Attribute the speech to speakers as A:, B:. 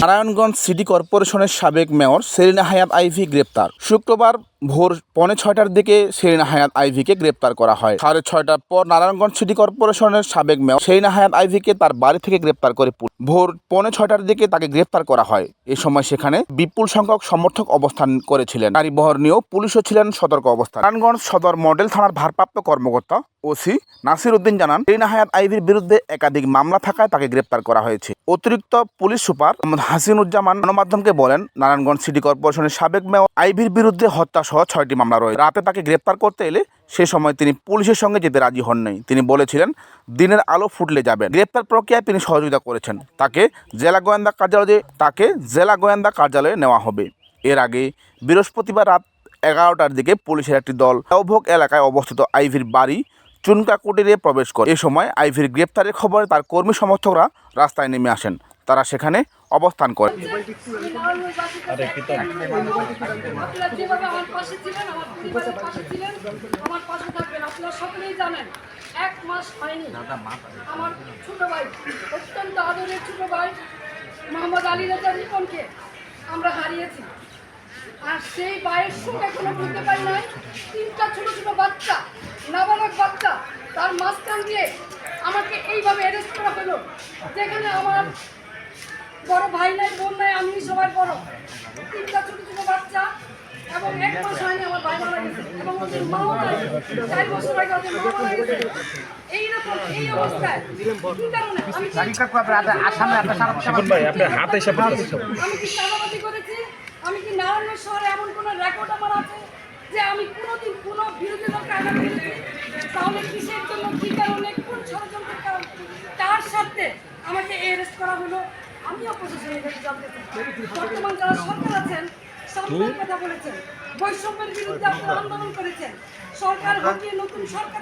A: Narayanganj city কর্পোরেশনের সাবেক mayor Serena হায়াত আইভি গ্রেপ্তার। শুক্রবার ভোর পৌনে ছয়টার দিকে সেরিনা হায়াত আইভিকে গ্রেপ্তার করা হয়। সাড়ে ছয়টার পর নারায়ণগঞ্জ সিটি কর্পোরেশনের সাবেক মেয়র সেরিনা হায়াত আইভিকে তার বাড়ি থেকে গ্রেপ্তার করে ভোর পৌনে ছয়টার দিকে তাকে গ্রেপ্তার করা হয়। এ সময় সেখানে বিপুল সংখ্যক সমর্থক অবস্থান করেছিলেন। গাড়ি বহর নিয়েও পুলিশও ছিলেন সতর্ক অবস্থান নারায়ণগঞ্জ সদর মডেল থানার ভারপ্রাপ্ত কর্মকর্তা ওসি নাসির উদ্দিন জানান রিনা হায়াত আইভির বিরুদ্ধে একাধিক মামলা থাকায় তাকে গ্রেপ্তার করা হয়েছে। অতিরিক্ত পুলিশ সুপার হাসিনুজ্জামান গণমাধ্যমকে বলেন, নারায়ণগঞ্জ সিটি কর্পোরেশনের সাবেক মেয়র আইভির বিরুদ্ধে হত্যা সহ ছয়টি মামলা রয়েছে। রাতে তাকে গ্রেপ্তার করতে এলে সে সময় তিনি পুলিশের সঙ্গে যেতে রাজি হননি তিনি বলেছিলেন, দিনের আলো ফুটলে যাবেন। গ্রেপ্তার প্রক্রিয়ায় তিনি সহযোগিতা করেছেন। তাকে জেলা গোয়েন্দা কার্যালয়ে, তাকে জেলা গোয়েন্দা কার্যালয়ে নেওয়া হবে। এর আগে বৃহস্পতিবার রাত এগারোটার দিকে পুলিশের একটি দল অভোগ এলাকায় অবস্থিত আইভির বাড়ি চুনকা কুটিরে প্রবেশ করে। এ সময় আইভির গ্রেপ্তারের খবরে তার কর্মী সমর্থকরা রাস্তায় নেমে আসেন। তারা সেখানে অবস্থান করে।
B: আপনারা যেভাবে আমার পাশে ছিলেন আমার পাশে ছিলেন আমার পাশে থাকবেন আপনারা সকলেই জানেন এক মাস হয়নি। আমার ছোট ভাই অত্যন্ত আদরের ছোট ভাই মোহাম্মদ আলী রাজা রিপনকে আমরা হারিয়েছি। আর সেই ভাইয়ের সুখ এখনও বুঝতে পারি নাই। তিনটা ছোট ছোট বাচ্চা নাবালক বাচ্চা তার মাঝখান দিয়ে আমাকে এইভাবে অ্যারেস্ট করা হলো। যেখানে আমার বড় ভাই নাই বোন নাই আমি সবার বড় তিনটা ছোট ছোট বাচ্চা এবং এক মাস হয়নি আমার ভাই মারা গেছে এবং ওদের মাও নাই চার বছর আগে ওদের মা মারা গেছে। এইরকম এই অবস্থায় কি কারণে? আমি কি-
C: ভাই আপনার হাতে এসে পড়তেছে
B: আমি কি চাঁদাবাজি করেছি? আমি কি নারায়ণ শহরে এমন কোন রেকর্ড আমার আছে যে আমি কোনোদিন কোনো বিরোধী দলকে আঘাত করেছি? তাহলে কিসের জন্য কি কারণে কোন ষড়যন্ত্রের কারণে? তার সাথে আমাকে অ্যারেস্ট করা হলো? প্রশাসনের কাছে জানতে বর্তমান যারা সরকার আছেন সামনের কথা বলেছেন বৈষম্যের বিরুদ্ধে আপনারা আন্দোলন করেছেন। সরকার হটিয়ে নতুন সরকার